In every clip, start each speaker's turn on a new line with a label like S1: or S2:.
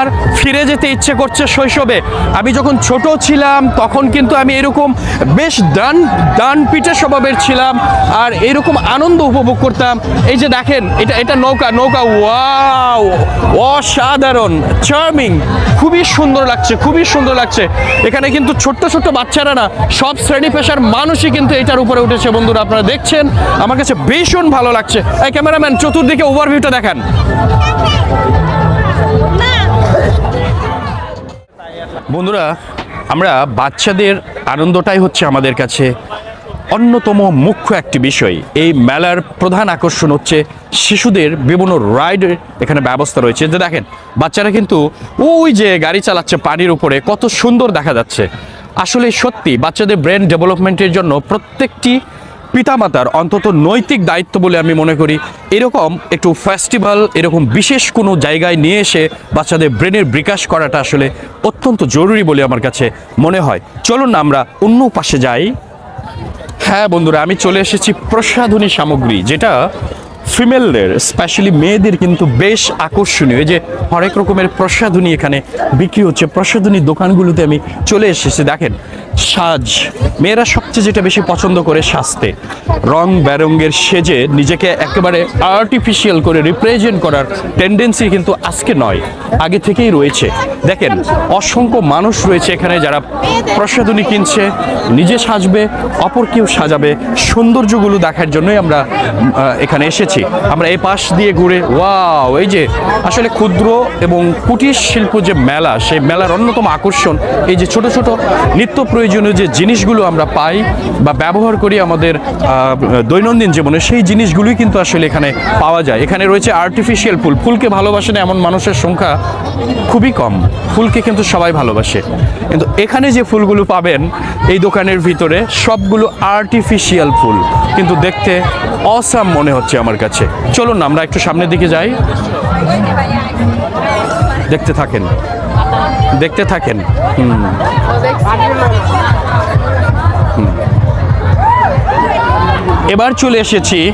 S1: আর ফিরে যেতে ইচ্ছে করছে শৈশবে। আমি যখন ছোট ছিলাম, তখন কিন্তু আমি এরকম বেশ ডান ডান পিঠে স্বভাবের ছিলাম আর এরকম আনন্দ উপভোগ করতাম। এই যে দেখেন, এটা এটা নৌকা নৌকা, ওয়াও, অসাধারণ চার্মিং খুবই সুন্দর লাগছে, খুবই সুন্দর লাগছে। এখানে কিন্তু ছোট্ট ছোট্ট বাচ্চারা না, সব শ্রেণি পেশার মানুষই কিন্তু এটার উপরে উঠেছে। বন্ধুরা, আপনারা দেখছেন, আমার কাছে ভীষণ ভালো লাগছে। এই ক্যামেরাম্যান, চতুর্দিকে ওভারভিউটা দেখান। বন্ধুরা, আমরা বাচ্চাদের আনন্দটাই হচ্ছে আমাদের কাছে অন্যতম মুখ্য একটি বিষয়। এই মেলার প্রধান আকর্ষণ হচ্ছে শিশুদের বিভিন্ন রাইডের এখানে ব্যবস্থা রয়েছে। যে দেখেন, বাচ্চারা কিন্তু ওই যে গাড়ি চালাচ্ছে পানির উপরে, কত সুন্দর দেখা যাচ্ছে। আসলে সত্যি, বাচ্চাদের ব্রেন ডেভেলপমেন্টের জন্য প্রত্যেকটি পিতামাতার অন্তত নৈতিক দায়িত্ব বলে আমি মনে করি। এরকম একটু ফেস্টিভ্যাল এরকম বিশেষ কোনো জায়গায় নিয়ে এসে বাচ্চাদের ব্রেনের বিকাশ করাটা আসলে অত্যন্ত জরুরি বলে আমার কাছে মনে হয়। চলুন না আমরা অন্য পাশে যাই। হ্যাঁ বন্ধুরা, আমি চলে এসেছি প্রসাধনী সামগ্রী, যেটা ফিমেলদের, স্পেশালি মেয়েদের কিন্তু বেশ আকর্ষণীয়। এই যে হরেক রকমের প্রসাধনী এখানে বিক্রি হচ্ছে। প্রসাধনী দোকানগুলোতে আমি চলে এসেছি। দেখেন, সাজ। মেয়েরা সবচেয়ে যেটা বেশি পছন্দ করে সাজতে। রং বেরঙ্গের সেজে নিজেকে একেবারে আর্টিফিশিয়াল করে রিপ্রেজেন্ট করার টেন্ডেন্সি কিন্তু আজকে নয়, আগে থেকেই রয়েছে। দেখেন, অসংখ্য মানুষ রয়েছে এখানে যারা প্রসাধনী কিনছে, নিজে সাজবে, অপর কেউ সাজাবে। সৌন্দর্যগুলো দেখার জন্যই আমরা এখানে এসেছি। আমরা এই পাশ দিয়ে ঘুরে, ওয়াও, এই যে আসলে ক্ষুদ্র এবং কুটির শিল্প যে মেলা, সেই মেলার অন্যতম আকর্ষণ, এই যে ছোট ছোট নিত্য প্রয়োজনীয় যে জিনিসগুলো আমরা পাই বা ব্যবহার করি আমাদের দৈনন্দিন জীবনে, সেই জিনিসগুলোই কিন্তু আসলে এখানে পাওয়া যায়। এখানে রয়েছে আর্টিফিশিয়াল ফুল। ফুলকে ভালোবাসে না এমন মানুষের সংখ্যা খুবই কম। ফুলকে কিন্তু সবাই ভালোবাসে। কিন্তু এখানে যে ফুলগুলো পাবেন, এই দোকানের ভিতরে সবগুলো আর্টিফিশিয়াল ফুল। কিন্তু দেখতে অসাম মনে হচ্ছে আমার কাছে। চলুন, আমরা একটু সামনের দিকে যাই। দেখতে থাকেন। দেখতে থাকেন। এবার চলে এসেছি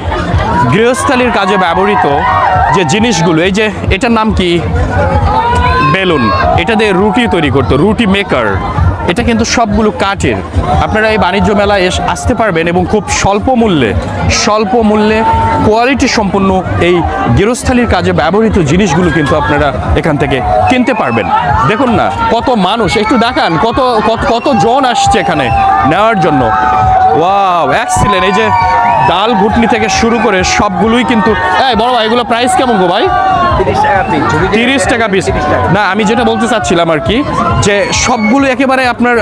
S1: গৃহস্থালির কাজে ব্যবহৃত যে জিনিসগুলো। এই যে, এটার নাম কি? বেলুন। এটা দিয়ে রুটি তৈরি করতো রুটি মেকার। এটা কিন্তু সবগুলো কাঠের। আপনারা এই বাণিজ্য মেলায় এস আসতে পারবেন এবং খুব স্বল্প মূল্যে স্বল্প মূল্যে কোয়ালিটি সম্পন্ন এই গৃহস্থালির কাজে ব্যবহৃত জিনিসগুলো কিন্তু আপনারা এখান থেকে কিনতে পারবেন। দেখুন না কত মানুষ একটু দেখান কত কত কত জন আসছে এখানে নেওয়ার জন্য। ওয়াও এক্সিলেন্ট এই যে ডাল ঘুটনি থেকে শুরু করে সবগুলোই কিন্তু এই বড় ভাই এগুলো প্রাইস কেমন গো ভাই? তিরিশ টাকা পিস না আমি যেটা বলতে চাচ্ছিলাম আর কি যে সবগুলো একেবারে আপনার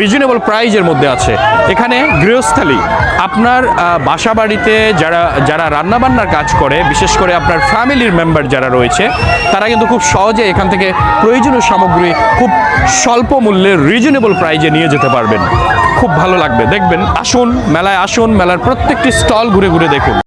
S1: রিজনেবল প্রাইজের মধ্যে আছে। এখানে গৃহস্থালী, আপনার বাসা বাড়িতে যারা যারা রান্নাবান্নার কাজ করে, বিশেষ করে আপনার ফ্যামিলির মেম্বার যারা রয়েছে, তারা কিন্তু খুব সহজে এখান থেকে প্রয়োজনীয় সামগ্রী খুব স্বল্প মূল্যে রিজনেবল প্রাইজে নিয়ে যেতে পারবেন। খুব ভালো লাগবে। দেখবেন, আসুন, মেলায় আসুন, মেলার প্রত্যেকটি স্টল ঘুরে ঘুরে দেখুন।